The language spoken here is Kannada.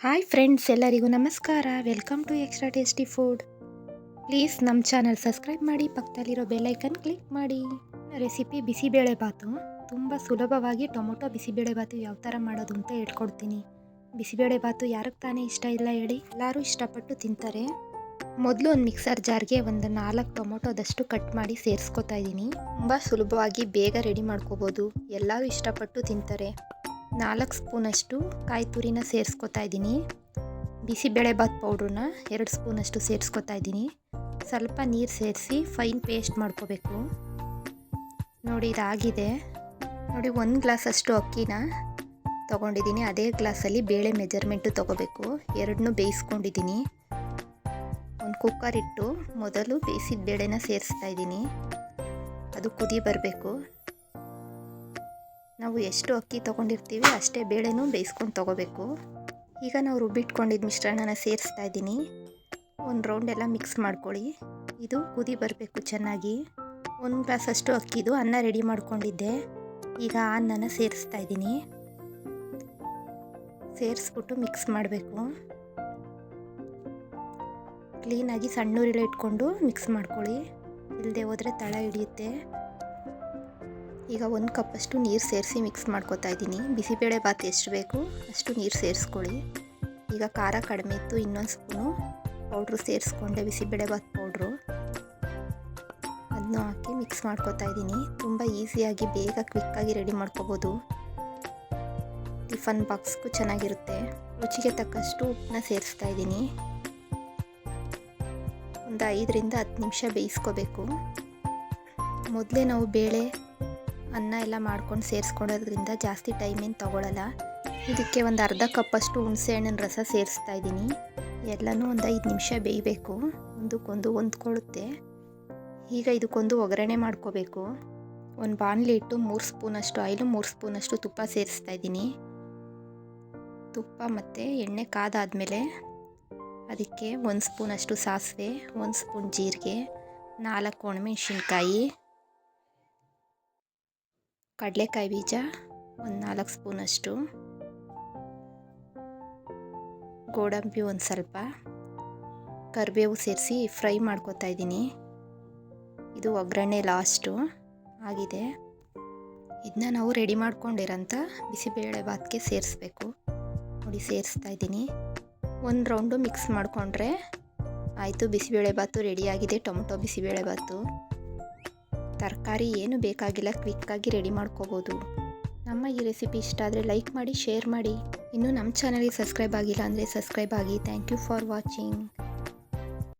ಹಾಯ್ ಫ್ರೆಂಡ್ಸ್, ಎಲ್ಲರಿಗೂ ನಮಸ್ಕಾರ. Welcome to extra tasty food please ನಮ್ಮ ಚಾನಲ್ ಸಬ್ಸ್ಕ್ರೈಬ್ ಮಾಡಿ, ಪಕ್ಕದಲ್ಲಿರೋ ಬೆಲ್ಲೈಕನ್ ಕ್ಲಿಕ್ ಮಾಡಿ. ರೆಸಿಪಿ ಬಿಸಿಬೇಳೆಬಾತು ತುಂಬ ಸುಲಭವಾಗಿ ಟೊಮೊಟೊ ಬಿಸಿಬೇಳೆಬಾತು ಯಾವ ಥರ ಮಾಡೋದು ಅಂತ ಹೇಳ್ಕೊಡ್ತೀನಿ. ಬಿಸಿಬೇಳೆ ಬಾತು ಯಾರಿಗೆ ತಾನೇ ಇಷ್ಟ ಇಲ್ಲ ಹೇಳಿ, ಎಲ್ಲರೂ ಇಷ್ಟಪಟ್ಟು ತಿಂತಾರೆ. ಮೊದಲು ಒಂದು ಮಿಕ್ಸರ್ ಜಾರ್ಗೆ ಒಂದು ನಾಲ್ಕು ಟೊಮೊಟೊದಷ್ಟು ಕಟ್ ಮಾಡಿ ಸೇರಿಸ್ಕೊತಾ ಇದ್ದೀನಿ ತುಂಬ ಸುಲಭವಾಗಿ ಬೇಗ ರೆಡಿ ಮಾಡ್ಕೋಬೋದು. ಎಲ್ಲರೂ ಇಷ್ಟಪಟ್ಟು ತಿಂತಾರೆ. ನಾಲ್ಕು ಸ್ಪೂನಷ್ಟು ಕಾಯಿ ತುರಿನ ಸೇರಿಸ್ಕೊತಾ ಇದ್ದೀನಿ. ಬಿಸಿಬೇಳೆಬಾತ್ ಪೌಡ್ರನ್ನ ಎರಡು ಸ್ಪೂನಷ್ಟು ಸೇರಿಸ್ಕೊತಾ ಇದ್ದೀನಿ. ಸ್ವಲ್ಪ ನೀರು ಸೇರಿಸಿ ಫೈನ್ ಪೇಸ್ಟ್ ಮಾಡ್ಕೋಬೇಕು. ನೋಡಿ, ಇದಾಗಿದೆ. ನೋಡಿ, ಒಂದು ಗ್ಲಾಸಷ್ಟು ಅಕ್ಕಿನ ತೊಗೊಂಡಿದ್ದೀನಿ. ಅದೇ ಗ್ಲಾಸಲ್ಲಿ ಬೇಳೆ ಮೆಜರ್ಮೆಂಟು ತೊಗೋಬೇಕು. ಎರಡನ್ನೂ ಬೇಯಿಸ್ಕೊಂಡಿದ್ದೀನಿ. ಒಂದು ಕುಕ್ಕರ್ ಇಟ್ಟು ಮೊದಲು ಬೇಯಿಸಿದ ಬೇಳೆನ ಸೇರಿಸ್ತಾ ಇದ್ದೀನಿ. ಅದು ಕುದಿ ಬರಬೇಕು. ನಾವು ಎಷ್ಟು ಅಕ್ಕಿ ತೊಗೊಂಡಿರ್ತೀವಿ ಅಷ್ಟೇ ಬೇಳೆನೂ ಬೇಯಿಸ್ಕೊಂಡು ತೊಗೋಬೇಕು. ಈಗ ನಾವು ರುಬ್ಬಿಟ್ಕೊಂಡಿದ್ದ ಮಿಶ್ರಣನ ಸೇರಿಸ್ತಾ ಇದ್ದೀನಿ. ಒಂದು ರೌಂಡ್ ಎಲ್ಲ ಮಿಕ್ಸ್ ಮಾಡ್ಕೊಳ್ಳಿ. ಇದು ಕುದಿ ಬರಬೇಕು ಚೆನ್ನಾಗಿ. ಒಂದು ಗ್ಲಾಸಷ್ಟು ಅಕ್ಕಿದು ಅನ್ನ ರೆಡಿ ಮಾಡ್ಕೊಂಡಿದ್ದೆ. ಈಗ ಅನ್ನನ ಸೇರಿಸ್ತಾ ಇದ್ದೀನಿ. ಸೇರಿಸ್ಬಿಟ್ಟು ಮಿಕ್ಸ್ ಮಾಡಬೇಕು. ಕ್ಲೀನಾಗಿ ಸಣ್ಣ ಇಟ್ಕೊಂಡು ಮಿಕ್ಸ್ ಮಾಡ್ಕೊಳ್ಳಿ. ಇಲ್ಲದೆ ಹೋದರೆ ತಳ ಹಿಡಿಯುತ್ತೆ. ಈಗ ಒಂದು ಕಪ್ಪಷ್ಟು ನೀರು ಸೇರಿಸಿ ಮಿಕ್ಸ್ ಮಾಡ್ಕೊತಾ ಇದ್ದೀನಿ. ಬಿಸಿಬೇಳೆ ಭಾತ್ ಎಷ್ಟು ಬೇಕು ಅಷ್ಟು ನೀರು ಸೇರಿಸ್ಕೊಳ್ಳಿ. ಈಗ ಖಾರ ಕಡಿಮೆ ಇತ್ತು, ಇನ್ನೊಂದು ಸ್ಪೂನು ಪೌಡ್ರು ಸೇರಿಸ್ಕೊಂಡೆ, ಬಿಸಿಬೇಳೆ ಭಾತ್ ಪೌಡ್ರು. ಅದನ್ನು ಹಾಕಿ ಮಿಕ್ಸ್ ಮಾಡ್ಕೊತಾ ಇದ್ದೀನಿ. ತುಂಬ ಈಸಿಯಾಗಿ ಬೇಗ ಕ್ವಿಕ್ಕಾಗಿ ರೆಡಿ ಮಾಡ್ಕೋಬೋದು. ಟಿಫನ್ ಬಾಕ್ಸ್ಗೂ ಚೆನ್ನಾಗಿರುತ್ತೆ. ರುಚಿಗೆ ತಕ್ಕಷ್ಟು ಉಪ್ಪನ್ನ ಸೇರಿಸ್ತಾ ಇದ್ದೀನಿ. ಒಂದು ಐದರಿಂದ ಹತ್ತು ನಿಮಿಷ ಬೇಯಿಸ್ಕೋಬೇಕು. ಮೊದಲೇ ನಾವು ಬೇಳೆ ಅನ್ನ ಎಲ್ಲ ಮಾಡ್ಕೊಂಡು ಸೇರಿಸ್ಕೊಡೋದ್ರಿಂದ ಜಾಸ್ತಿ ಟೈಮ್ ಏನು ತೊಗೊಳಲ್ಲ. ಇದಕ್ಕೆ ಒಂದು ಅರ್ಧ ಕಪ್ಪಷ್ಟು ಹುಣಸೆ ಹಣ್ಣಿನ ರಸ ಸೇರಿಸ್ತಾ ಇದ್ದೀನಿ. ಎಲ್ಲನೂ ಒಂದು ಐದು ನಿಮಿಷ ಬೇಯಬೇಕು. ಒಂದಕ್ಕೊಂದು ಹೊಂದ್ಕೊಳ್ಳುತ್ತೆ. ಈಗ ಇದಕ್ಕೊಂದು ಒಗ್ಗರಣೆ ಮಾಡ್ಕೋಬೇಕು. ಒಂದು ಬಾಣಲಿ ಇಟ್ಟು ಮೂರು ಸ್ಪೂನಷ್ಟು ಆಯಿಲು, ಮೂರು ಸ್ಪೂನಷ್ಟು ತುಪ್ಪ ಸೇರಿಸ್ತಾ ಇದ್ದೀನಿ. ತುಪ್ಪ ಮತ್ತು ಎಣ್ಣೆ ಕಾದಾದಮೇಲೆ ಅದಕ್ಕೆ ಒಂದು ಸ್ಪೂನಷ್ಟು ಸಾಸಿವೆ, ಒಂದು ಸ್ಪೂನ್ ಜೀರಿಗೆ, ನಾಲ್ಕು ಒಣಮೆಣ್ಸಿನ್ಕಾಯಿ ಕಡಲೆಕಾಯಿ ಬೀಜ ಒಂದು ನಾಲ್ಕು ಸ್ಪೂನಷ್ಟು. ಗೋಡಂಬಿ ಒಂದು ಸ್ವಲ್ಪ. ಕರಿಬೇವು ಸೇರಿಸಿ ಫ್ರೈ ಮಾಡ್ಕೊತಾ ಇದ್ದೀನಿ. ಇದು ಒಗ್ಗರಣೆ ಲಾಸ್ಟು. ಆಗಿದೆ. ಇದನ್ನ ನಾವು ರೆಡಿ ಮಾಡ್ಕೊಂಡಿರೋಂಥ ಬಿಸಿಬೇಳೆ ಭಾತ್ಗೆ ಸೇರಿಸ್ಬೇಕು. ನೋಡಿ, ಸೇರಿಸ್ತಾ ಇದ್ದೀನಿ. ಒಂದು ರೌಂಡು ಮಿಕ್ಸ್ ಮಾಡಿಕೊಂಡ್ರೆ ಆಯಿತು. ಬಿಸಿಬೇಳೆ ಭಾತು ರೆಡಿಯಾಗಿದೆ ಟೊಮೊಟೊ ಬಿಸಿಬೇಳೆ ಭಾತು. ತರಕಾರಿ ಏನು ಬೇಕಾಗಿಲ್ಲ ಕ್ವಿಕ್ಕಾಗಿ ರೆಡಿ ಮಾಡ್ಕೋಬೋದು. ನಮ್ಮ ಈ ರೆಸಿಪಿ ಇಷ್ಟ ಆದರೆ ಲೈಕ್ ಮಾಡಿ ಶೇರ್ ಮಾಡಿ. ಇನ್ನೂ ನಮ್ಮ ಚಾನಲ್ಗೆ ಸಬ್ಸ್ಕ್ರೈಬ್ ಆಗಿಲ್ಲ ಅಂದರೆ ಸಬ್ಸ್ಕ್ರೈಬ್ ಆಗಿ. Thank you for watching